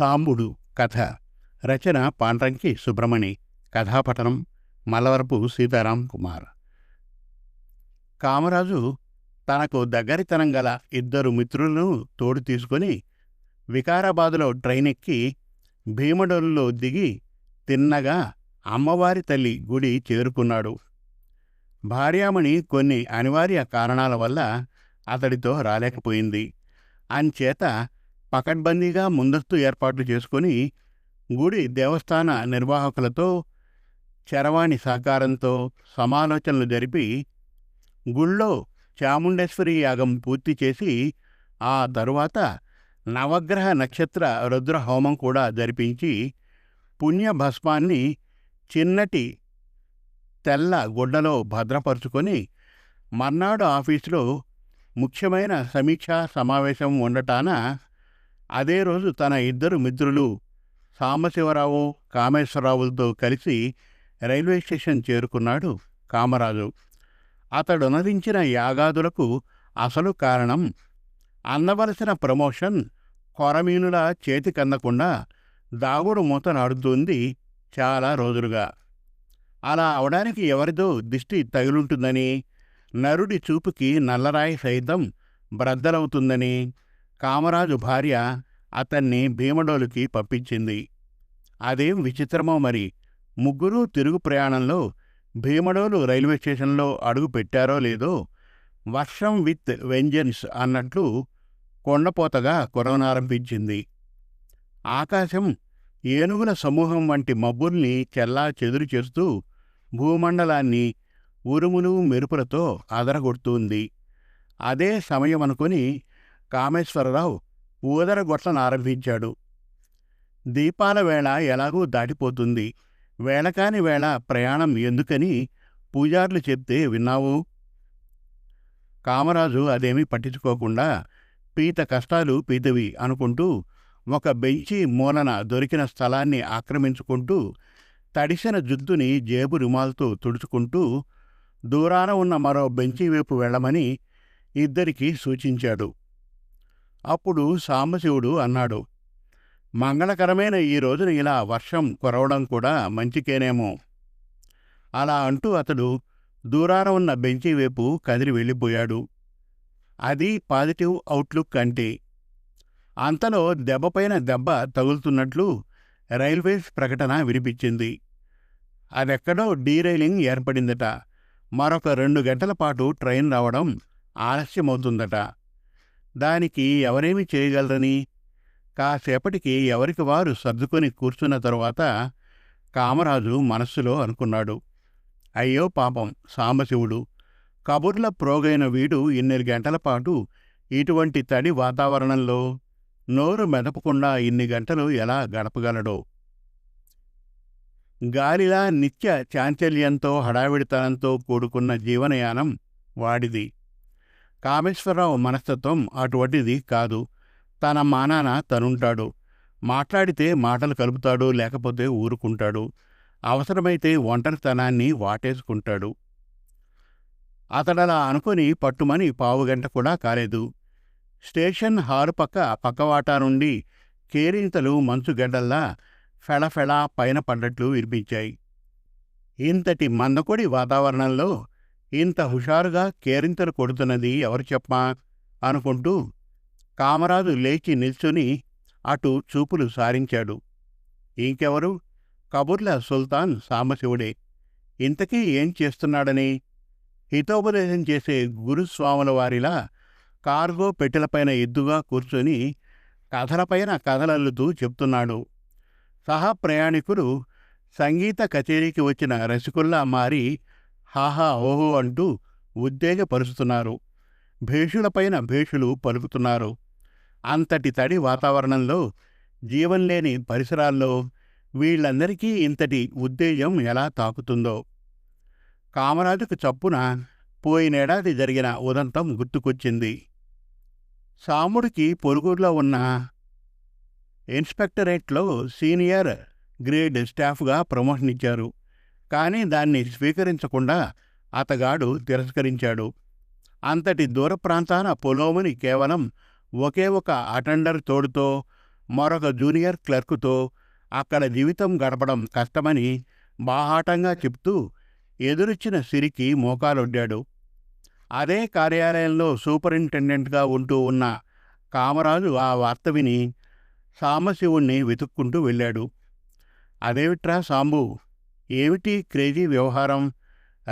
సాంబుడు కథ. రచన పాండ్రంకి సుబ్రమణి. కథాపఠనం మలవరపు సీతారాం కుమార్. కామరాజు తనకు దగ్గరితనం గల ఇద్దరు మిత్రులను తోడు తీసుకొని వికారాబాదులో ట్రైన్ ఎక్కి భీమడోలులో దిగి తిన్నగా అమ్మవారి తల్లి గుడి చేరుకున్నాడు. భార్యామణి కొన్ని అనివార్య కారణాల వల్ల అతడితో రాలేకపోయింది. అంచేత పకడ్బందీగా ముందస్తు ఏర్పాట్లు చేసుకొని గుడి దేవస్థాన నిర్వాహకులతో చరవాణి సహకారంతో సమాలోచనలు జరిపి గుళ్ళో చాముండేశ్వరి యాగం పూర్తి చేసి ఆ తరువాత నవగ్రహ నక్షత్ర రుద్ర హోమం కూడా జరిపించి పుణ్యభస్మాన్ని చిన్నటి తెల్ల గుడ్డలో భద్రపరుచుకొని మర్నాడు ఆఫీసులో ముఖ్యమైన సమీక్షా సమావేశం ఉండటాన అదే రోజు తన ఇద్దరు మిత్రులు సాంబశివరావు కామేశ్వరరావులతో కలిసి రైల్వే స్టేషన్ చేరుకున్నాడు కామరాజు. అతడునదించిన యాగాదులకు అసలు కారణం అందవలసిన ప్రమోషన్ కొరమీనుల చేతికందకుండా దాగుడు మూత నడుతుంది చాలా రోజులుగా. అలా అవడానికి ఎవరిదో దిష్టి తగిలుంటుందని నరుడి చూపుకి నల్లరాయి సైతం బ్రద్దలవుతుందని కామరాజు భార్య అతన్ని భీమడోలుకి పంపించింది. అదేం విచిత్రమో మరి. ముగ్గురూ తిరుగు ప్రయాణంలో భీమడోలు రైల్వే స్టేషన్లో అడుగు పెట్టారో లేదో వర్షం విత్ వెంజన్స్ అన్నట్లు కొండపోతగా కురవనారంభించింది. ఆకాశం ఏనుగుల సమూహం వంటి మబ్బుల్ని చెల్లా చెదురు చేస్తూ భూమండలాన్ని ఉరుములు మెరుపులతో అదరగొడుతుంది అదే సమయం అనుకుని కామేశ్వరరావు ఊదరగొట్లను ఆరంభించాడు. దీపాల వేళ ఎలాగూ దాటిపోతుంది. వేళకాని వేళ ప్రయాణం ఎందుకని పూజార్లు చెప్తే విన్నావు? కామరాజు అదేమీ పట్టించుకోకుండా పీత కష్టాలు పీతవి అనుకుంటూ ఒక బెంచి మూలన దొరికిన స్థలాన్ని ఆక్రమించుకుంటూ తడిసిన జుద్దుని జేబు రుమాలతో తుడుచుకుంటూ దూరాన ఉన్న మరో బెంచి వైపు వెళ్ళమని ఇద్దరికీ సూచించాడు. అప్పుడు సాంబశివుడు అన్నాడు మంగళకరమైన ఈ రోజున ఇలా వర్షం కురవడం కూడా మంచికేనేమో. అలా అంటూ అతడు దూరాన ఉన్న బెంచి వైపు కదిలి వెళ్ళిపోయాడు. అది పాజిటివ్ అవుట్లుక్ అంటే అంతలో దెబ్బపైన దెబ్బ తగులుతున్నట్లు రైల్వేస్ ప్రకటన వినిపించింది. అదెక్కడో డీరైలింగ్ ఏర్పడిందట. మరొక రెండు గంటల పాటు ట్రైన్ రావడం ఆలస్యమవుతుందట. దానికి ఎవరేమి చేయగలరని? కాసేపటికి ఎవరికి వారు సర్దుకొని కూర్చున్న తరువాత కామరాజు మనస్సులో అనుకున్నాడు. అయ్యో పాపం సాంబశివుడు. కబుర్ల ప్రోగైన వీడు ఇన్ని గంటల పాటు ఇటువంటి తడి వాతావరణంలో నోరు మెదపకుండా ఇన్ని గంటలు ఎలా గడపగలడో? గాలిలా నిత్య చాంచల్యంతో హడావిడితనంతో కూడుకున్న జీవనయానం వాడిది. కామేశ్వరరావు మనస్తత్వం అటువంటిది కాదు. తన మానాన తనుంటాడు. మాట్లాడితే మాటలు కలుపుతాడు లేకపోతే ఊరుకుంటాడు. అవసరమైతే ఒంటరితనాన్ని వాటేసుకుంటాడు. అతడలా అనుకుని పట్టుమని పావుగంట కూడా కాలేదు. స్టేషన్ హారు పక్క పక్కవాటా నుండి కేరింతలు మంచుగడ్డల్లా ఫెళఫెళ పైన పడ్డట్లు వినిపించాయి. ఇంతటి మందకొడి వాతావరణంలో ఇంత హుషారుగా కేరింతలు కొడుతున్నది ఎవరు చెప్పమా అనుకుంటూ కామరాజు లేచి నిల్చుని అటు చూపులు సారించాడు. ఇంకెవరు? కబుర్ల సుల్తాన్ సాంబశివుడే. ఇంతకీ ఏం చేస్తున్నాడని? హితోపదేశం చేసే గురుస్వాముల వారిలా కార్గో పెట్టెలపైన ఎద్దుగా కూర్చొని కథలపైన కథలల్లుతూ చెప్తున్నాడు. సహా ప్రయాణికులు సంగీత కచేరీకి వచ్చిన రసికుల్లా మారి హాహా ఓహో అంటూ ఉత్తేజపరుస్తున్నారు భేషులపైన భేషులు పలుకుతున్నారు. అంతటి తడి వాతావరణంలో జీవం లేని పరిసరాల్లో వీళ్ళందరికీ ఇంతటి ఉత్తేజం ఎలా తాకుతుందో. కామరాజుకు చప్పున పోయినేడాది జరిగిన ఉదంతం గుర్తుకొచ్చింది. సాముడికి పొరుగురులో ఉన్న ఇన్స్పెక్టరేట్లో సీనియర్ గ్రేడ్ స్టాఫ్గా ప్రమోషన్ ఇచ్చారు కానీ దాన్ని స్వీకరించకుండా అతగాడు తిరస్కరించాడు. అంతటి దూర ప్రాంతాన పొలోముని కేవలం ఒకే ఒక అటెండర్ తోడుతో మరొక జూనియర్ క్లర్కుతో అక్కడ జీవితం గడపడం కష్టమని బాహాటంగా చెప్తూ ఎదురిచ్చిన సిరికి మోకాలొడ్డాడు. అదే కార్యాలయంలో సూపరింటెండెంట్గా ఉంటూ ఉన్న కామరాజు ఆ వార్త విని సాంబశివుణ్ణి వెతుక్కుంటూ వెళ్ళాడు. అదేమిట్రా సాంబు? ఏమిటి క్రేజీ వ్యవహారం?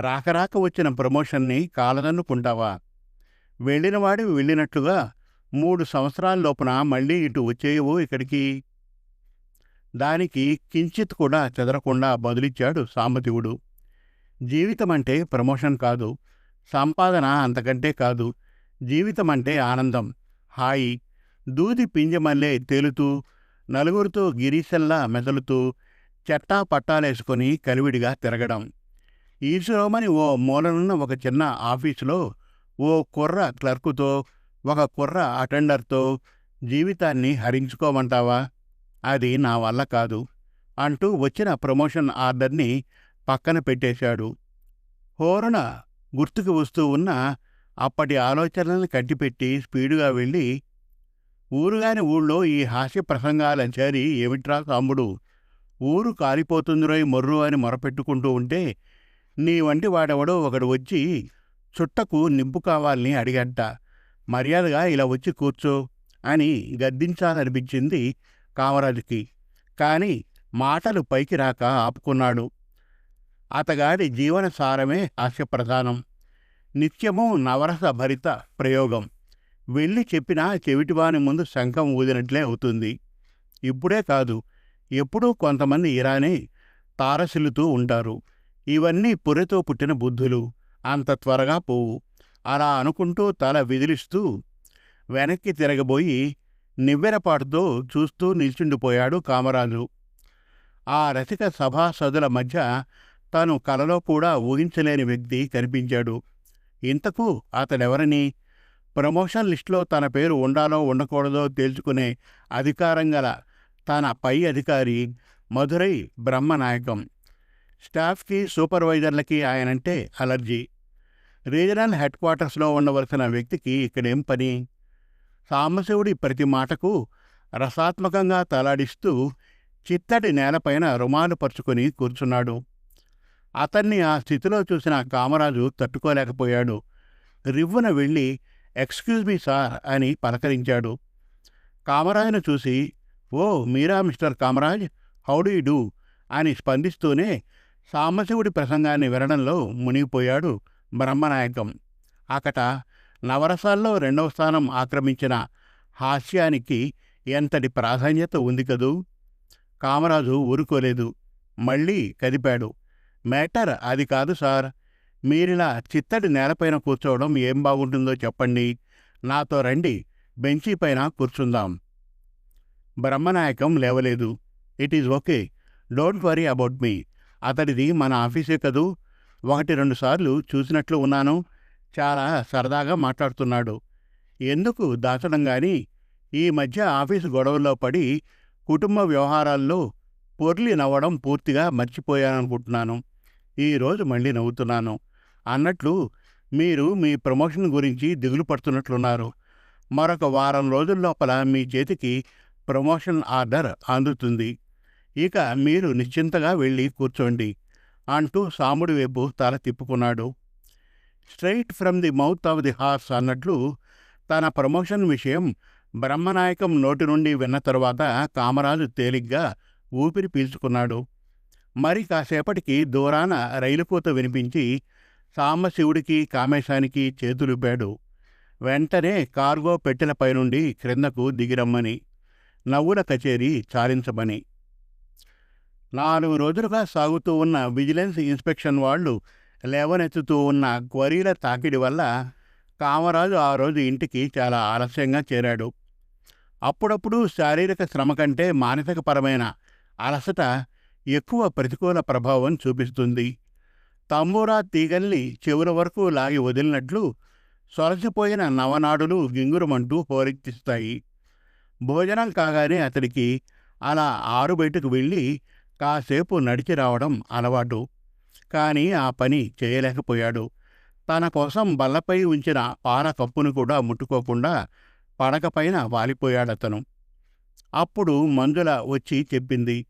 రాకరాక వచ్చిన ప్రమోషన్ని కాలదన్నుకుంటావా? వెళ్ళినవాడి వెళ్ళినట్లుగా మూడు సంవత్సరాల లోపున మళ్ళీ ఇటు వచ్చేయవు ఇక్కడికి? దానికి కించిత్ కూడా చెదరకుండా బదులిచ్చాడు సాంబతివుడు జీవితం అంటే ప్రమోషన్ కాదు సంపాదన అంతకంటే కాదు. జీవితం అంటే ఆనందం హాయి. దూది పింజమల్లే తేలుతూ నలుగురితో గిరీశల్లా మెదలుతూ చెట్టా పట్టాలేసుకొని కలివిడిగా తిరగడం. ఈశ్వరమని ఓ మూలనున్న ఒక చిన్న ఆఫీసులో ఓ కుర్ర క్లర్కుతో ఒక కుర్ర అటెండర్తో జీవితాన్ని హరించుకోమంటావా? అది నా వల్ల కాదు అంటూ వచ్చిన ప్రమోషన్ ఆర్డర్ని పక్కన పెట్టేశాడు. హోరణ గుర్తుకు వస్తూ ఉన్న అప్పటి ఆలోచనల్ని కట్టిపెట్టి స్పీడుగా వెళ్ళి ఊరుగాని ఊళ్ళో ఈ హాస్య ప్రసంగాలంచారి ఏమిట్రా సాంబుడు ఊరు కాలిపోతుందిరోయ్ మొర్రు అని మొరపెట్టుకుంటూ ఉంటే నీ వంటి వాడెవడో ఒకడు వచ్చి చుట్టకు నింపు కావాలని అడిగంట. మర్యాదగా ఇలా వచ్చి కూర్చో అని గద్దించాలనిపించింది కామరాజుకి. కాని మాటలు పైకి రాక ఆపుకున్నాడు. అతగాడి జీవన సారమే హాస్యప్రధానం. నిత్యము నవరస భరిత ప్రయోగం. వెళ్ళి చెప్పినా చెవిటివాని ముందు శంఖం ఊదినట్లే అవుతుంది. ఇప్పుడే కాదు ఎప్పుడూ కొంతమంది ఇరానే తారసిల్లుతూ ఉంటారు. ఇవన్నీ పురెతో పుట్టిన బుద్ధులు. అంత త్వరగా పోవు. అలా అనుకుంటూ తల విదిలిస్తూ వెనక్కి తిరగబోయి నివ్వెరపాటుతో చూస్తూ నిల్చుండిపోయాడు కామరాజు. ఆ రసిక సభాసదుల మధ్య తాను కలలో కూడా ఊహించలేని వ్యక్తి కనిపించాడు. ఇంతకు అతడెవరని? ప్రమోషన్ లిస్టులో తన పేరు ఉండాలో ఉండకూడదో తేల్చుకునే అధికారం గల తన పై అధికారి మధురై బ్రహ్మనాయకం. స్టాఫ్కి సూపర్వైజర్లకి ఆయనంటే అలర్జీ. రీజనల్ హెడ్ క్వార్టర్స్లో ఉండవలసిన వ్యక్తికి ఇక్కడేం పని? సాంబశివుడి ప్రతి మాటకు రసాత్మకంగా తలాడిస్తూ చిత్తటి నేలపైన రుమాలు పరుచుకొని కూర్చున్నాడు. అతన్ని ఆ స్థితిలో చూసిన కామరాజు తట్టుకోలేకపోయాడు. రివ్వున వెళ్ళి ఎక్స్క్యూజ్ మీ సార్ అని పలకరించాడు. కామరాజును చూసి ఓ మీరా mister Kamaraj? How do do? అని స్పందిస్తూనే సాంబశివుడి ప్రసంగాన్ని వినడంలో మునిగిపోయాడు బ్రహ్మనాయకం. అకట నవరసాల్లో రెండవ స్థానం ఆక్రమించిన హాస్యానికి ఎంతటి ప్రాధాన్యత ఉంది కదూ? కామరాజు ఊరుకోలేదు. మళ్ళీ కదిపాడు. మేటర్ అది కాదు సార్. మీరిలా చిత్తడి నేలపైన కూర్చోవడం ఏం బాగుంటుందో చెప్పండి. నాతో రండి. బెంచీ పైన కూర్చుందాం. బ్రహ్మనాయకం లేవలేదు. It is okay don't worry about me అతడిది మన ఆఫీసే కదూ? ఒకటి రెండు సార్లు చూసినట్లు ఉన్నాను. చాలా సరదాగా మాట్లాడుతున్నాడు. ఎందుకు దాచడం కానీ ఈ మధ్య ఆఫీసు గొడవల్లో పడి కుటుంబ వ్యవహారాల్లో పొర్లి నవ్వడం పూర్తిగా మర్చిపోయాననుకుంటున్నాను. ఈరోజు మళ్ళీ నవ్వుతున్నాను. అన్నట్లు మీరు మీ ప్రమోషన్ గురించి దిగులు పడుతున్నట్లున్నారు. మరొక వారం రోజుల లోపల మీ చేతికి ప్రమోషన్ ఆర్డర్ అందుతుంది. ఇక మీరు నిశ్చింతగా వెళ్ళి కూర్చోండి అంటూ సాముడి వైపు తల తిప్పుకున్నాడు. Straight from the mouth of the horse అన్నట్లు తన ప్రమోషన్ విషయం బ్రహ్మనాయకం నోటి నుండి విన్న తరువాత కామరాజు తేలిగ్గా ఊపిరి పీల్చుకున్నాడు. మరి కాసేపటికి దూరాన రైలుకూత వినిపించి సాంబశివుడికి కామేశానికి చేతులుబ్బాడు. వెంటనే కార్గో పెట్టెలపై నుండి క్రిందకు దిగిరమ్మని నవ్వుల కచేరీ చాలించమని నాలుగు రోజులుగా సాగుతూ ఉన్న విజిలెన్స్ ఇన్స్పెక్షన్ వాళ్ళు లేవనెత్తుతూ ఉన్న క్వరీల తాకిడి వల్ల కామరాజు ఆ రోజు ఇంటికి చాలా ఆలస్యంగా చేరాడు. అప్పుడప్పుడు శారీరక శ్రమ కంటే మానసికపరమైన అలసట ఎక్కువ ప్రతికూల ప్రభావం చూపిస్తుంది. తంబూరా తీగల్ని చెవుల వరకు లాగి వదిలినట్లు సొలసిపోయిన నవనాడులు గింగురమంటూ హోరెత్తిస్తాయి. భోజనం కాగానే అతడికి అలా ఆరు బయటకు వెళ్ళి కాసేపు నడిచి రావడం అలవాటు. కానీ ఆ పని చేయలేకపోయాడు. తన కోసం బల్లపై ఉంచిన పార కప్పును కూడా ముట్టుకోకుండా పడకపైన వాలిపోయాడతను. అప్పుడు మంజుల వచ్చి చెప్పింది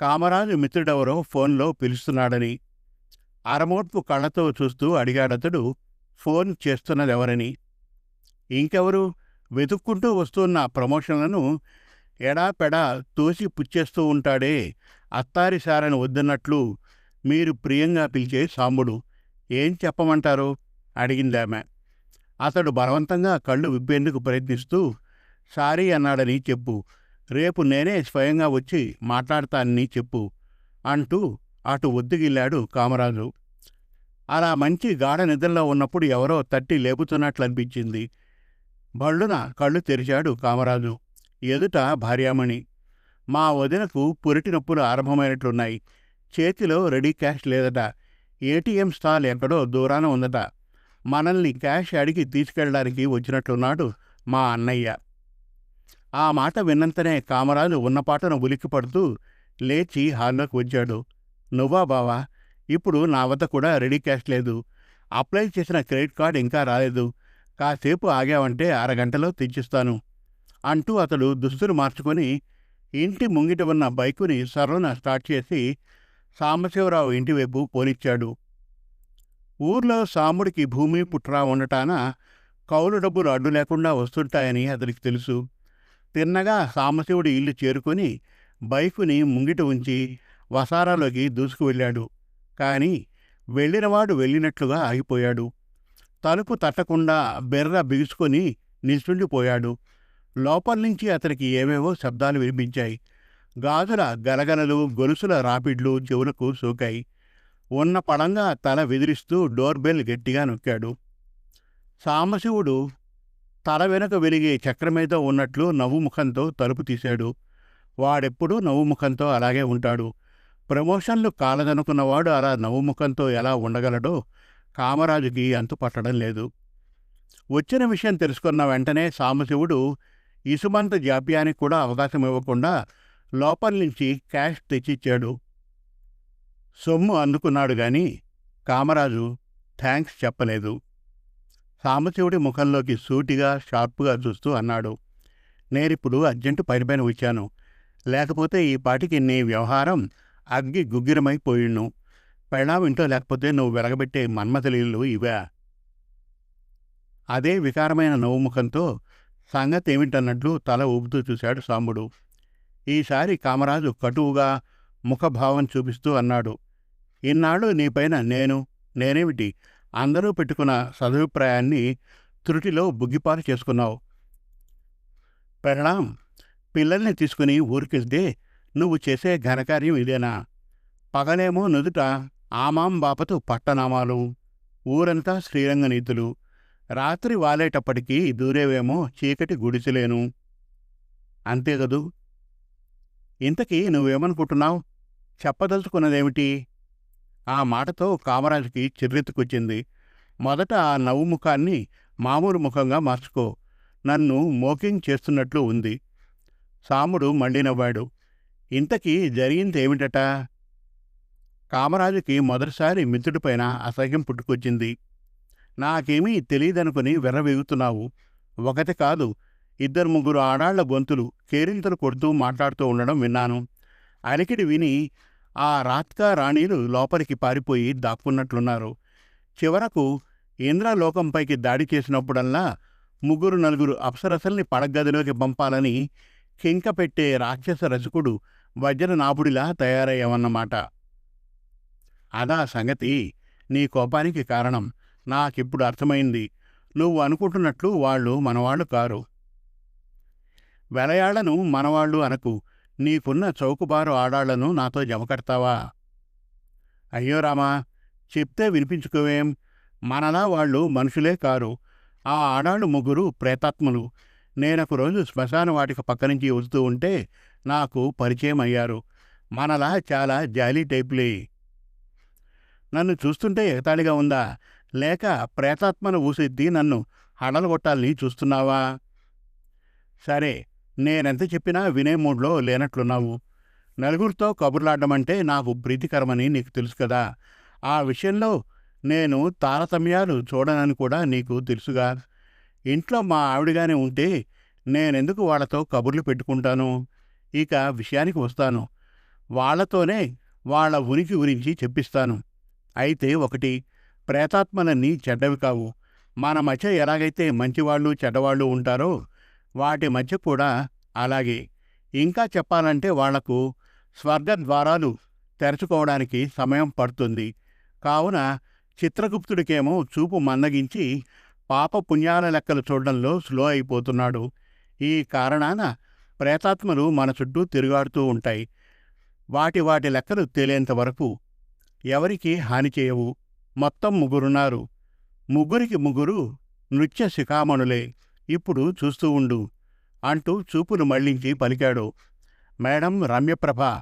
కామరాజు మిత్రుడెవరో ఫోన్లో పిలుస్తున్నాడని. అరమోట్పు కళ్ళతో చూస్తూ అడిగాడతడు ఫోన్ చేస్తున్నదెవరని? ఇంకెవరు? వెతుక్కుంటూ వస్తున్న ప్రమోషన్లను ఎడాపెడా తోసి పుచ్చేస్తూ ఉంటాడే అత్తారి సారని వద్దన్నట్లు మీరు ప్రియంగా పిలిచే సాంబుడు. ఏం చెప్పమంటారు? అడిగిందామె అతడు బలవంతంగా కళ్ళు విప్పేందుకు ప్రయత్నిస్తూ సారీ అన్నాడని చెప్పు. రేపు నేనే స్వయంగా వచ్చి మాట్లాడతానని చెప్పు అంటూ అటు ఒద్దుగిల్లాడు కామరాజు. అలా మంచి గాఢ నిద్రలో ఉన్నప్పుడు ఎవరో తట్టి లేపుతున్నట్లు అనిపించింది బళ్ళున కళ్ళు తెరిచాడు కామరాజు. ఎదుట భార్యామణి. మా వదినకు పురిటి నొప్పులు ఆరంభమైనట్లున్నాయి. చేతిలో రెడీ క్యాష్ లేదట. ఏటీఎం స్టాల్ ఎక్కడో దూరాన ఉందట మనల్ని క్యాష్ అడిగి తీసుకెళ్ళడానికి వచ్చినట్లున్నాడు మా అన్నయ్య. ఆ మాట విన్నంతనే కామరాజు ఉన్నపాటను ఉలిక్కిపడుతూ లేచి హాల్లోకి వచ్చాడు. నువ్వా బావా? ఇప్పుడు నా వద్ద కూడా రెడీ క్యాష్ లేదు. అప్లై చేసిన క్రెడిట్ కార్డ్ ఇంకా రాలేదు. కాసేపు ఆగావంటే అరగంటలో తెచ్చిస్తాను అంటూ అతడు దుస్తులు మార్చుకొని ఇంటి ముంగిట ఉన్న బైకుని సర్వన స్టార్ట్ చేసి సాంబశివరావు ఇంటివైపు పోనిచ్చాడు. ఊర్లో సాముడికి భూమి పుట్రా ఉండటాన కౌలు డబ్బులు అడ్డు లేకుండా వస్తుంటాయని అతనికి తెలుసు. తిన్నగా సాంబశివుడి ఇల్లు చేరుకొని బైకుని ముంగిట ఉంచి వసారాలోకి దూసుకు వెళ్ళాడు కాని వెళ్ళినవాడు వెళ్ళినట్లుగా ఆగిపోయాడు. తలుపు తట్టకుండా బెర్ర బిగుసుకొని నిల్చుండిపోయాడు. లోపల నుంచి అతనికి ఏవేవో శబ్దాలు వినిపించాయి. గాజుల గలగలలు గొలుసుల రాపిడ్లు చెవులకు సోకాయి. ఉన్న పడంగా తల విదిరిస్తూ డోర్ బెల్ గట్టిగా నొక్కాడు. సాంబశివుడు తల వెనుక వెలిగే చక్రమేదో ఉన్నట్లు నవ్వుముఖంతో తలుపు తీశాడు. వాడెప్పుడూ నవ్వుముఖంతో అలాగే ఉంటాడు. ప్రమోషన్లు కాలదనుకున్నవాడు అలా నవ్వుముఖంతో ఎలా ఉండగలడో కామరాజుకి అంతు పట్టడం లేదు. వచ్చిన విషయం తెలుసుకున్న వెంటనే సాంబశివుడు ఇసుమంత జాప్యానికి కూడా అవకాశం ఇవ్వకుండా లోపల నుంచి క్యాష్ తెచ్చిచ్చాడు. సొమ్ము అందుకున్నాడు గాని కామరాజు థ్యాంక్స్ చెప్పలేదు. సాంబశివుడి ముఖంలోకి సూటిగా షార్ప్గా చూస్తూ అన్నాడు. నేరిప్పుడు అర్జెంటు పైన వచ్చాను. లేకపోతే ఈ పాటికి నీ వ్యవహారం అగ్గి గుగ్గిరమైపోయిను పెళ్ళాం ఇంట్లో లేకపోతే నువ్వు వెలగబెట్టే మన్మథలీలు ఇవా. అదే వికారమైన నవ్వుముఖంతో సంగతి ఏమిటన్నట్లు తల ఊపుతూ చూశాడు సాంబుడు. ఈసారి కామరాజు కటువుగా ముఖభావం చూపిస్తూ అన్నాడు. ఇన్నాళ్ళు నీపైన నేను నేనేమిటి? అందరూ పెట్టుకున్న సదభిప్రాయాన్ని త్రుటిలో బుగ్గిపాలు చేసుకున్నావు. పెరణాం పిల్లల్ని తీసుకుని ఊరికెళ్తే నువ్వు చేసే ఘనకార్యం ఇదేనా? పగలేమో నుదుట ఆమాం బాపతు పట్టనామాలు ఊరంతా శ్రీరంగ నీతులు. రాత్రి వాలేటప్పటికీ దూరేవేమో చీకటి గుడిసెలేను. అంతే కదూ? ఇంతకీ నువ్వేమనుకుంటున్నావు? చెప్పదలుచుకున్నదేమిటి? ఆ మాటతో కామరాజుకి చిర్రెత్తుకొచ్చింది. మొదట ఆ నవ్వు ముఖాన్ని మామూలు ముఖంగా మార్చుకో. నన్ను మోకింగ్ చేస్తున్నట్లు ఉంది. సాముడు మళ్ళీ నవ్వాడు ఇంతకీ జరిగిందేమిటట? కామరాజుకి మొదటిసారి మిత్రుడిపైన అసహ్యం పుట్టుకొచ్చింది. నాకేమీ తెలియదనుకుని వెర్రవేగుతున్నావు. ఒకటి కాదు ఇద్దరు ముగ్గురు ఆడాళ్ళ గొంతులు కేరింతలు కొడుతూ మాట్లాడుతూ ఉండడం విన్నాను. అలికిడి విని ఆ రాత్కా రాణీలు లోపలికి పారిపోయి దాక్కున్నట్లున్నారు. చివరకు ఇంద్రలోకంపైకి దాడి చేసినప్పుడల్లా ముగ్గురు నలుగురు అప్సరసల్ని పడగదిలోకి పంపాలని కింక పెట్టే రాక్షస రజకుడు వజ్రనాభుడిలా తయారయ్యామన్నమాట అదా సంగతి. నీ కోపానికి కారణం. నాకిప్పుడు అర్థమైంది. నువ్వు అనుకుంటున్నట్లు వాళ్ళు మనవాళ్ళు కారు. వెలయాళ్ళను మనవాళ్ళు అనకు. నీకున్న చౌకబారు ఆడాళ్ళను నాతో జమకడతావా? అయ్యో రామా! చెప్తే వినిపించుకోవేం? మనలా వాళ్ళు మనుషులే కారు. ఆ ఆడాళ్ళు ముగ్గురు ప్రేతాత్మలు. నేనొక రోజు శ్మశాన వాటిక పక్క నుంచి ఉంటే నాకు పరిచయం అయ్యారు మనలా చాలా జాలీ టైపులే. నన్ను చూస్తుంటే ఎగతాళిగా ఉందా? లేక ప్రేతాత్మను ఊసిద్ది నన్ను హడలగొట్టాలని చూస్తున్నావా? సరే నేనెంత చెప్పినా వినే మూడ్లో లేనట్లున్నావు. నలుగురితో కబుర్లాడమంటే నాకు ప్రీతికరమని నీకు తెలుసు కదా. ఆ విషయంలో నేను తారతమ్యాలు చూడనని కూడా నీకు తెలుసుగా. ఇంట్లో మా ఆవిడగానే ఉంటే నేనెందుకు వాళ్ళతో కబుర్లు పెట్టుకుంటాను? ఇక విషయానికి వస్తాను. వాళ్ళతోనే వాళ్ళ ఉనికి గురించి చెప్పిస్తాను. అయితే ఒకటి ప్రేతాత్మలన్నీ చెడ్డవి కావు. మన మధ్య ఎలాగైతే మంచివాళ్ళు చెడ్డవాళ్ళు ఉంటారో వాటి మధ్య కూడా అలాగే. ఇంకా చెప్పాలంటే వాళ్ళకు స్వర్గ ద్వారాలు తెరచుకోవడానికి సమయం పడుతుంది. కావున చిత్రగుప్తుడికేమో చూపు మందగించి పాప పుణ్యాల లెక్కలు చూడడంలో స్లో అయిపోతున్నాడు. ఈ కారణాన ప్రేతాత్మలు మన చుట్టూ తిరుగాడుతూ ఉంటాయి. వాటి వాటి లెక్కలు తేలేంత వరకు ఎవరికి హాని చేయవు. మొత్తం ముగ్గురున్నారు. ముగ్గురికి ముగ్గురు నృత్య శిఖామణులే. ఇప్పుడు చూస్తూ ఉండు. అంటూ చూపులు మళ్ళించి పలికాడు. మేడం రమ్యప్రభ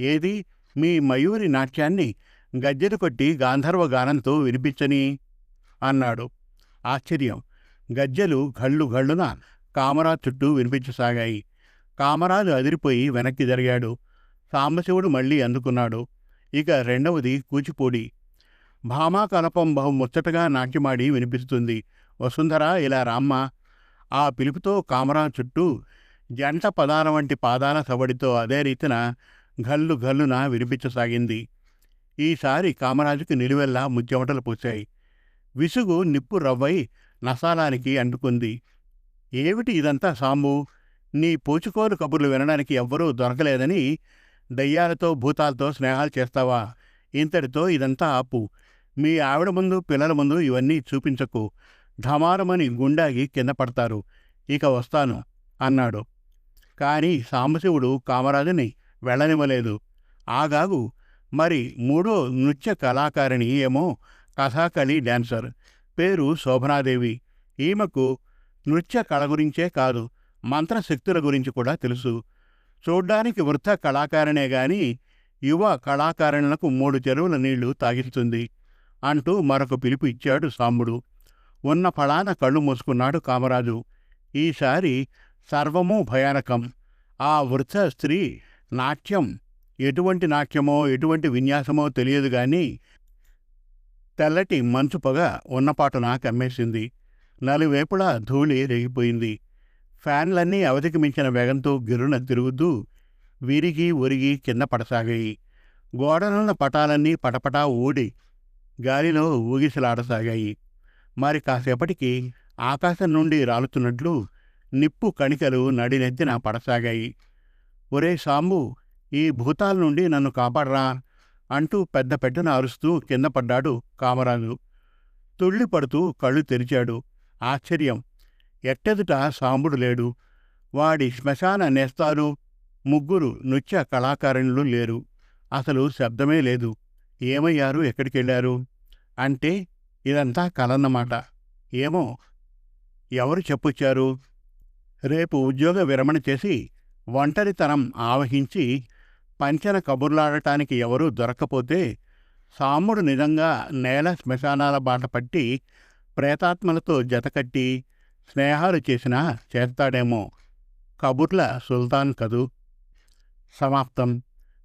ఏది? మీ మయూరి నాట్యాన్ని గజ్జెలు కొట్టి గాంధర్వ గానంతో వినిపించని? అన్నాడు. ఆశ్చర్యం. గజ్జెలు ఘళ్ళు ఘళ్ళున కామరా చుట్టూ వినిపించసాగాయి. కామరాలు అదిరిపోయి వెనక్కి జరిగాడు. సాంబశివుడు మళ్ళీ అందుకున్నాడు. ఇక రెండవది కూచిపూడి. భామాకలపం బహు ముచ్చటగా నాట్యమాడి వినిపిస్తుంది. వసుంధర ఇలా రామ్మ ఆ పిలుపుతో కామరా చుట్టూ జంట పదాల వంటి పాదాల సవడితో అదే రీతిన గల్లు గల్లున వినిపించసాగింది. ఈసారి కామరాజుకు నిలువెల్లా ముచ్చెమటలు పోశాయి. విసుగు నిప్పు రవ్వై నసాలానికి అంటుకుంది. ఏమిటి ఇదంతా సాంబు? నీ పోచుకోలు కబుర్లు వినడానికి ఎవ్వరూ దొరకలేదని దయ్యాలతో భూతాలతో స్నేహాలు చేస్తావా? ఇంతటితో ఇదంతా ఆపు. మీ ఆవిడ ముందు పిల్లల ముందు ఇవన్నీ చూపించకు. ధమారమని గుండాగి కింద పడతారు. ఇక వస్తాను అన్నాడు. కాని సాంబశివుడు కామరాజుని వెళ్ళనివ్వలేదు. ఆగాగు. మరి మూడో నృత్య కళాకారిణి ఏమో కథాకళి డాన్సర్. పేరు శోభనాదేవి. ఈమెకు నృత్య కళ గురించే కాదు మంత్రశక్తుల గురించి కూడా తెలుసు. చూడ్డానికి వృద్ధ కళాకారిణే గాని యువ కళాకారిణులకు మూడు చెరువుల నీళ్ళు తాగిస్తుంది అంటూ మరొక పిలుపు ఇచ్చాడు సాంబుడు. ఉన్న ఫలాన కళ్ళు మూసుకున్నాడు కామరాజు. ఈసారి సర్వము భయానకం. ఆ వృద్ధ స్త్రీ నాట్యం ఎటువంటి నాట్యమో ఎటువంటి విన్యాసమో తెలియదు గాని తెల్లటి మంచు పొగ ఉన్నపాటున కమ్మేసింది నలువేపులా ధూళి రేగిపోయింది. ఫ్యాన్లన్నీ అవధికి మించిన వేగంతో గిరున తిరుగుతూ విరిగి ఒరిగి కింద పడసాగాయి. గోడనున్న పటాలన్నీ పటపటా ఊడి గాలిలో ఊగిసలాడసాగాయి. మరి కాసేపటికి ఆకాశం నుండి రాలుతున్నట్లు నిప్పు కణికలు నడినెత్తిన పడసాగాయి. ఒరే సాంబు ఈ భూతాల నుండి నన్ను కాపాడరా అంటూ పెద్ద పెద్దన అరుస్తూ కింద పడ్డాడు కామరాజు. తుళ్ళిపడుతూ కళ్ళు తెరిచాడు. ఆశ్చర్యం! ఎట్టెదుట సాంబుడు లేడు. వాడి శ్మశాన నేస్తాలు ముగ్గురు నృత్య కళాకారుణులు లేరు. అసలు శబ్దమే లేదు. ఏమయ్యారు? ఎక్కడికెళ్ళారు? అంటే ఇదంతా కలన్నమాట. ఏమో ఎవరు చెప్పొచ్చారు? రేపు ఉద్యోగ విరమణ చేసి ఒంటరితనం ఆవహించి పంచన కబుర్లాడటానికి ఎవరూ దొరక్కపోతే సాముడు నిజంగా నేల శ్మశానాల బాట పట్టి ప్రేతాత్మలతో జతకట్టి స్నేహాలు చేసినా చేస్తాడేమో. కబుర్ల సుల్తాన్ కదూ. సమాప్తం.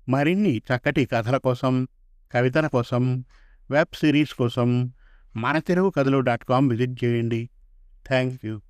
మరిన్ని చక్కటి కథల కోసం కవితల కోసం వెబ్ సిరీస్ కోసం మన తెలుగు కథలు డాట్ కామ్ విజిట్ చేయండి. Thank you